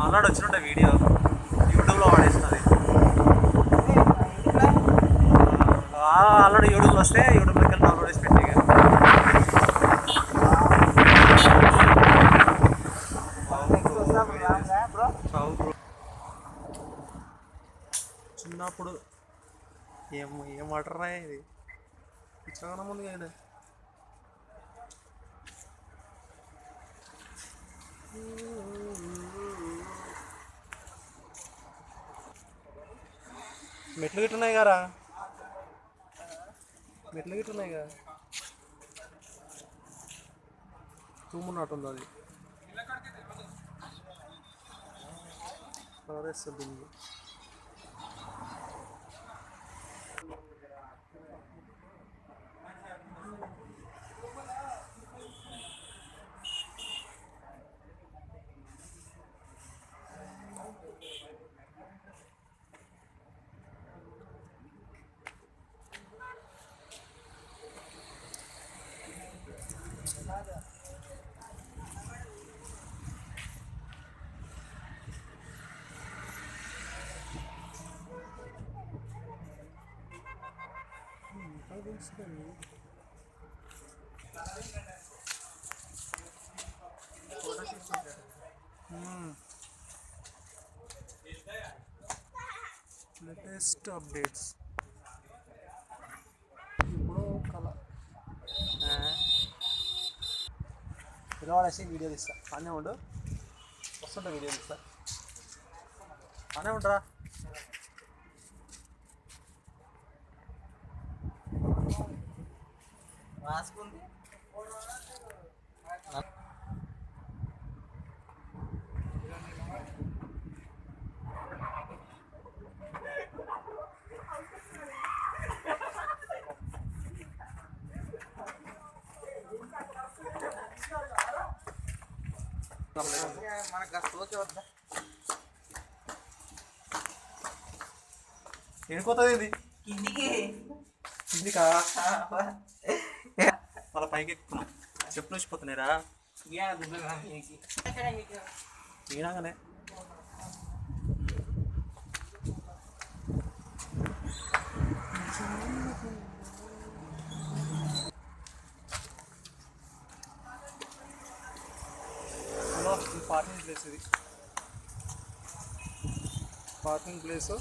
Already వచ్చినట్టే video. యూట్యూబ్లో వాడేస్తుంది already యూట్యూబ్లో వస్తే యూట్యూబ్లోకి వెళ్ళి డౌన్లోడ్ చేసి పెట్టి చిన్నప్పుడు ఏం ఏం వాటరా ఇది? చాలా ముందు మెట్లు గిట్టున్నాయి కదా మెట్లు గిట్టున్నాయి కదా తూమున్నట్టుంది అది. పారేస్తుంది లేటెస్ట్ అప్డేట్స్ hmm. ఇప్పుడు కల పిలవాడేసి వీడియో తీస్తా అనే ఉండు. వస్తుంటా వీడియో తీస్తా అనే ఉంటారా రాసుకుంది మనకు సోకే వద్దా ఏడుకోతుంది ఇది కిందికి? కిందికా మళ్ళీ పైకి ఎక్కుతున్నాం చెప్పులు వచ్చిపోతున్నాయిరా ఈనాగానే హలో ఈ పార్కింగ్ ప్లేస్ ఇది పార్కింగ్ ప్లేస్